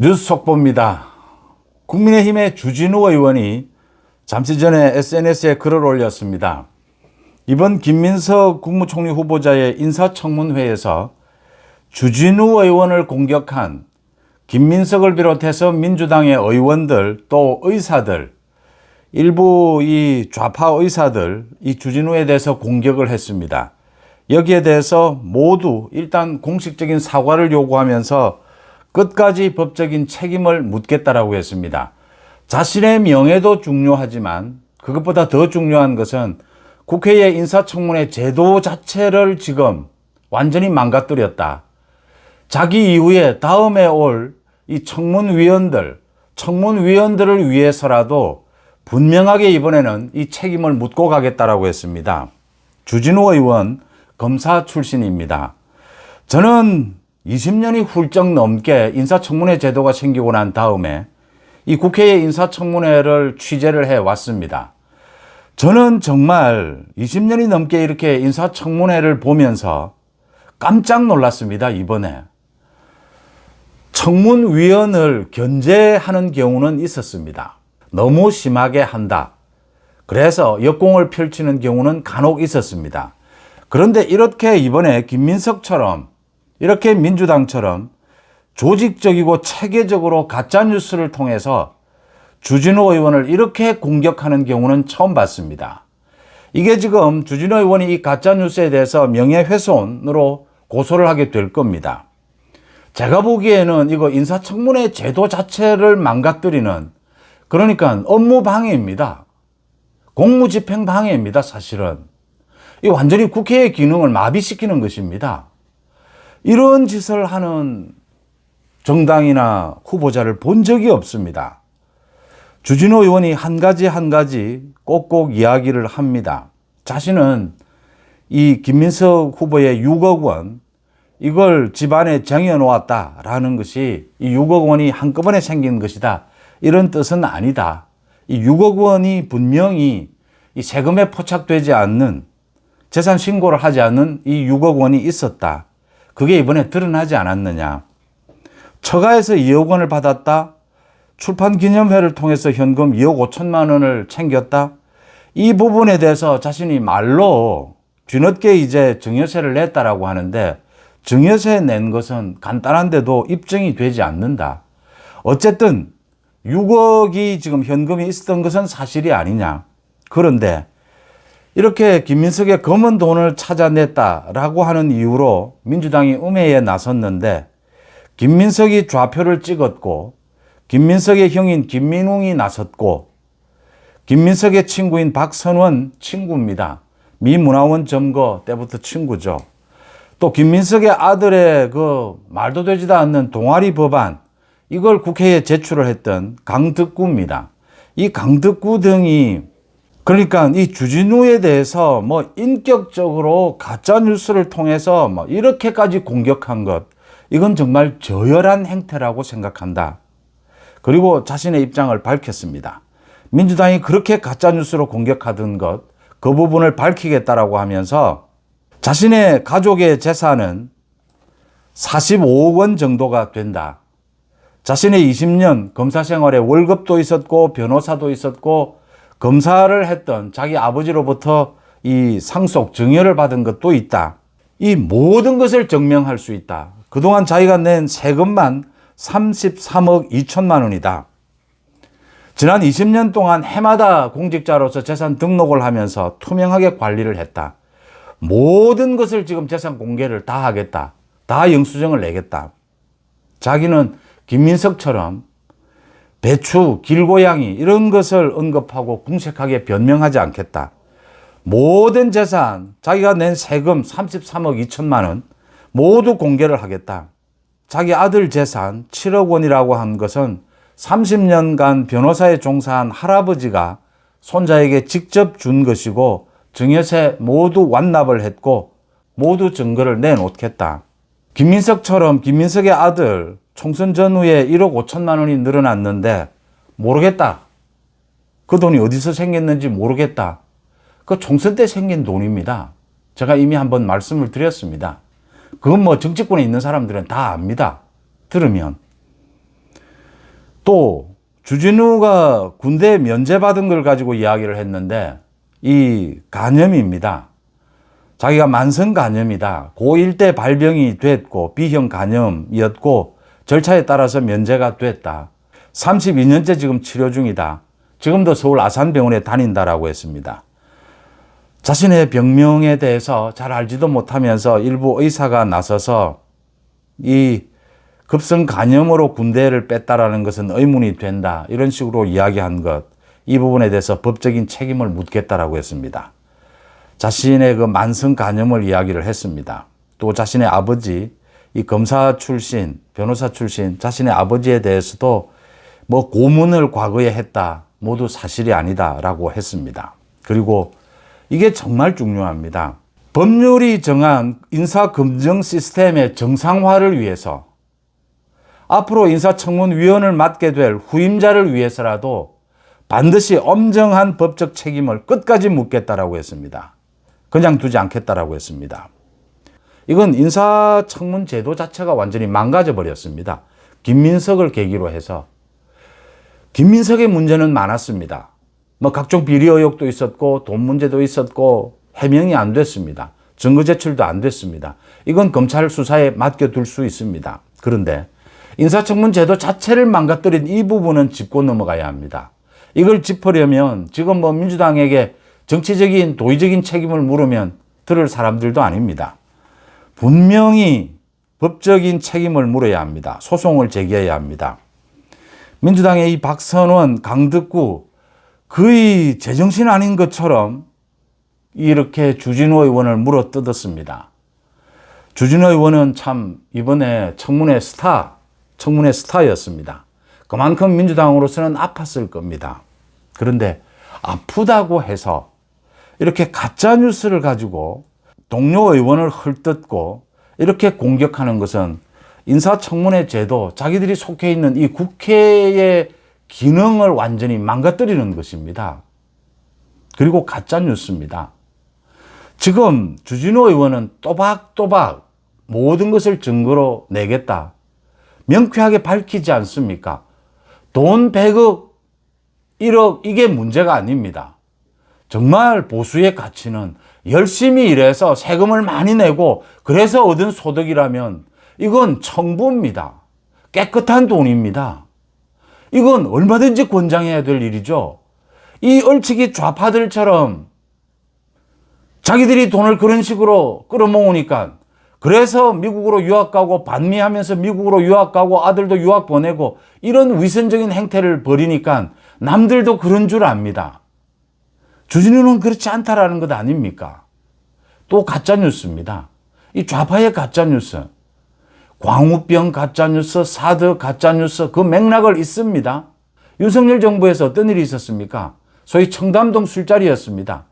뉴스 속보입니다. 국민의힘의 주진우 의원이 잠시 전에 SNS에 글을 올렸습니다. 이번 김민석 국무총리 후보자의 인사청문회에서 주진우 의원을 공격한 김민석을 비롯해서 민주당의 의원들 또 의사들 일부 이 좌파 의사들 이 주진우에 대해서 공격을 했습니다. 여기에 대해서 모두 일단 공식적인 사과를 요구하면서 끝까지 법적인 책임을 묻겠다라고 했습니다. 자신의 명예도 중요하지만 그것보다 더 중요한 것은 국회의 인사청문회 제도 자체를 지금 완전히 망가뜨렸다. 자기 이후에 다음에 올 이 청문위원들, 청문위원들을 위해서라도 분명하게 이번에는 이 책임을 묻고 가겠다라고 했습니다. 주진우 의원 검사 출신입니다. 저는 20년이 훌쩍 넘게 인사청문회 제도가 생기고 난 다음에 이 국회의 인사청문회를 취재를 해 왔습니다. 저는 정말 20년이 넘게 이렇게 인사청문회를 보면서 깜짝 놀랐습니다, 이번에. 청문위원을 견제하는 경우는 있었습니다. 너무 심하게 한다. 그래서 역공을 펼치는 경우는 간혹 있었습니다. 그런데 이렇게 이번에 김민석처럼 이렇게 민주당처럼 조직적이고 체계적으로 가짜뉴스를 통해서 주진우 의원을 이렇게 공격하는 경우는 처음 봤습니다. 이게 지금 주진우 의원이 이 가짜뉴스에 대해서 명예훼손으로 고소를 하게 될 겁니다. 제가 보기에는 이거 인사청문회 제도 자체를 망가뜨리는 그러니까 업무 방해입니다. 공무집행 방해입니다, 사실은. 이 완전히 국회의 기능을 마비시키는 것입니다. 이런 짓을 하는 정당이나 후보자를 본 적이 없습니다. 주진호 의원이 한 가지 한 가지 꼭꼭 이야기를 합니다. 자신은 이 김민석 후보의 6억 원 이걸 집안에 정해놓았다라는 것이 이 6억 원이 한꺼번에 생긴 것이다. 이런 뜻은 아니다. 이 6억 원이 분명히 이 세금에 포착되지 않는 재산 신고를 하지 않는 이 6억 원이 있었다. 그게 이번에 드러나지 않았느냐. 처가에서 2억 원을 받았다. 출판 기념회를 통해서 현금 2억 5천만 원을 챙겼다. 이 부분에 대해서 자신이 말로 뒤늦게 이제 증여세를 냈다라고 하는데 증여세 낸 것은 간단한데도 입증이 되지 않는다. 어쨌든 6억이 지금 현금이 있었던 것은 사실이 아니냐. 그런데 이렇게 김민석의 검은 돈을 찾아냈다라고 하는 이유로 민주당이 음해에 나섰는데 김민석이 좌표를 찍었고 김민석의 형인 김민웅이 나섰고 김민석의 친구인 박선원 친구입니다. 미 문화원 점거 때부터 친구죠. 또 김민석의 아들의 그 말도 되지도 않는 동아리 법안 이걸 국회에 제출을 했던 강덕구입니다. 이 강덕구 등이 그러니까 이 주진우에 대해서 뭐 인격적으로 가짜 뉴스를 통해서 뭐 이렇게까지 공격한 것 이건 정말 저열한 행태라고 생각한다. 그리고 자신의 입장을 밝혔습니다. 민주당이 그렇게 가짜 뉴스로 공격하던 것 그 부분을 밝히겠다라고 하면서 자신의 가족의 재산은 45억 원 정도가 된다. 자신의 20년 검사 생활에 월급도 있었고 변호사도 있었고 검사를 했던 자기 아버지로부터 이 상속 증여를 받은 것도 있다. 이 모든 것을 증명할 수 있다. 그동안 자기가 낸 세금만 33억 2천만 원이다. 지난 20년 동안 해마다 공직자로서 재산 등록을 하면서 투명하게 관리를 했다. 모든 것을 지금 재산 공개를 다 하겠다. 다 영수증을 내겠다. 자기는 김민석처럼 배추, 길고양이 이런 것을 언급하고 궁색하게 변명하지 않겠다. 모든 재산, 자기가 낸 세금 33억 2천만 원 모두 공개를 하겠다. 자기 아들 재산 7억 원이라고 한 것은 30년간 변호사에 종사한 할아버지가 손자에게 직접 준 것이고 증여세 모두 완납을 했고 모두 증거를 내놓겠다. 김민석처럼 김민석의 아들 총선 전후에 1억 5천만 원이 늘어났는데 모르겠다. 그 돈이 어디서 생겼는지 모르겠다. 그 총선 때 생긴 돈입니다. 제가 이미 한번 말씀을 드렸습니다. 그건 뭐 정치권에 있는 사람들은 다 압니다. 들으면. 또 주진우가 군대 면제받은 걸 가지고 이야기를 했는데 이 간염입니다. 자기가 만성 간염이다. 고1 때 발병이 됐고 B형 간염이었고 절차에 따라서 면제가 됐다. 32년째 지금 치료 중이다. 지금도 서울 아산병원에 다닌다라고 했습니다. 자신의 병명에 대해서 잘 알지도 못하면서 일부 의사가 나서서 이 급성 간염으로 군대를 뺐다라는 것은 의문이 된다. 이런 식으로 이야기한 것. 이 부분에 대해서 법적인 책임을 묻겠다라고 했습니다. 자신의 그 만성 간염을 이야기를 했습니다. 또 자신의 아버지, 이 검사 출신, 변호사 출신, 자신의 아버지에 대해서도 뭐 고문을 과거에 했다. 모두 사실이 아니다라고 했습니다. 그리고 이게 정말 중요합니다. 법률이 정한 인사검증 시스템의 정상화를 위해서 앞으로 인사청문위원을 맡게 될 후임자를 위해서라도 반드시 엄정한 법적 책임을 끝까지 묻겠다라고 했습니다. 그냥 두지 않겠다라고 했습니다. 이건 인사청문 제도 자체가 완전히 망가져 버렸습니다. 김민석을 계기로 해서 김민석의 문제는 많았습니다. 뭐 각종 비리 의혹도 있었고 돈 문제도 있었고 해명이 안 됐습니다. 증거 제출도 안 됐습니다. 이건 검찰 수사에 맡겨둘 수 있습니다. 그런데 인사청문 제도 자체를 망가뜨린 이 부분은 짚고 넘어가야 합니다. 이걸 짚으려면 지금 뭐 민주당에게 정치적인 도의적인 책임을 물으면 들을 사람들도 아닙니다. 분명히 법적인 책임을 물어야 합니다. 소송을 제기해야 합니다. 민주당의 이 박선원, 강덕구 거의 제정신 아닌 것처럼 이렇게 주진우 의원을 물어 뜯었습니다. 주진우 의원은 참 이번에 청문회 스타, 청문회 스타였습니다. 그만큼 민주당으로서는 아팠을 겁니다. 그런데 아프다고 해서 이렇게 가짜 뉴스를 가지고 동료 의원을 헐뜯고 이렇게 공격하는 것은 인사청문회 제도, 자기들이 속해 있는 이 국회의 기능을 완전히 망가뜨리는 것입니다. 그리고 가짜 뉴스입니다. 지금 주진우 의원은 또박또박 모든 것을 증거로 내겠다. 명쾌하게 밝히지 않습니까? 돈 100억, 1억, 이게 문제가 아닙니다. 정말 보수의 가치는 열심히 일해서 세금을 많이 내고 그래서 얻은 소득이라면 이건 청부입니다. 깨끗한 돈입니다. 이건 얼마든지 권장해야 될 일이죠. 이 얼치기 좌파들처럼 자기들이 돈을 그런 식으로 끌어모으니까 그래서 미국으로 유학 가고 반미하면서 미국으로 유학 가고 아들도 유학 보내고 이런 위선적인 행태를 벌이니까 남들도 그런 줄 압니다. 주진우는 그렇지 않다라는 것 아닙니까? 또 가짜 뉴스입니다. 이 좌파의 가짜 뉴스. 광우병 가짜뉴스, 사드 가짜뉴스 그 맥락을 있습니다. 윤석열 정부에서 어떤 일이 있었습니까? 소위 청담동 술자리였습니다.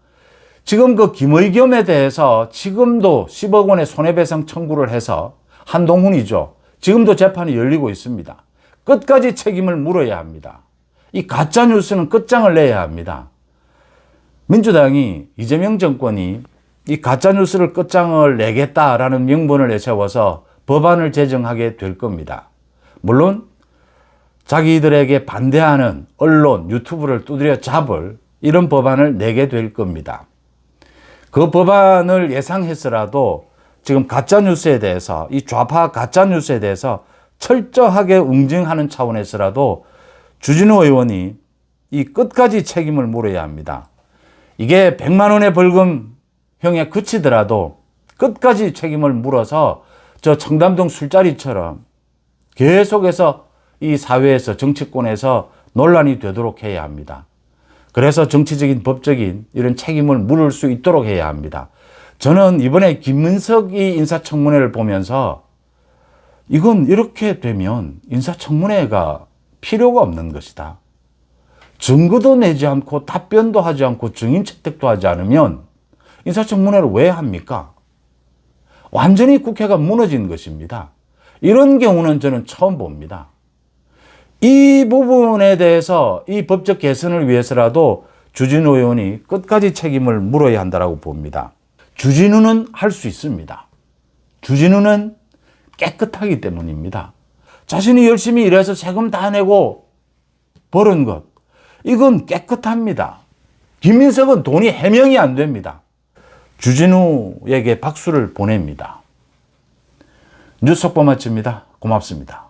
지금 그 김의겸에 대해서 지금도 10억 원의 손해배상 청구를 해서 한동훈이죠. 지금도 재판이 열리고 있습니다. 끝까지 책임을 물어야 합니다. 이 가짜뉴스는 끝장을 내야 합니다. 민주당이 이재명 정권이 이 가짜뉴스를 끝장을 내겠다라는 명분을 내세워서 법안을 제정하게 될 겁니다. 물론 자기들에게 반대하는 언론, 유튜브를 두드려 잡을 이런 법안을 내게 될 겁니다. 그 법안을 예상해서라도 지금 가짜뉴스에 대해서, 이 좌파 가짜뉴스에 대해서 철저하게 응징하는 차원에서라도 주진우 의원이 이 끝까지 책임을 물어야 합니다. 이게 100만 원의 벌금형에 그치더라도 끝까지 책임을 물어서 저 청담동 술자리처럼 계속해서 이 사회에서 정치권에서 논란이 되도록 해야 합니다. 그래서 정치적인 법적인 이런 책임을 물을 수 있도록 해야 합니다. 저는 이번에 김문석이 인사청문회를 보면서 이건 이렇게 되면 인사청문회가 필요가 없는 것이다. 증거도 내지 않고 답변도 하지 않고 증인 채택도 하지 않으면 인사청문회를 왜 합니까? 완전히 국회가 무너진 것입니다. 이런 경우는 저는 처음 봅니다. 이 부분에 대해서 이 법적 개선을 위해서라도 주진우 의원이 끝까지 책임을 물어야 한다고 봅니다. 주진우는 할 수 있습니다. 주진우는 깨끗하기 때문입니다. 자신이 열심히 일해서 세금 다 내고 벌은 것, 이건 깨끗합니다. 김민석은 돈이 해명이 안 됩니다. 주진우에게 박수를 보냅니다. 뉴스 속보 마칩니다. 고맙습니다.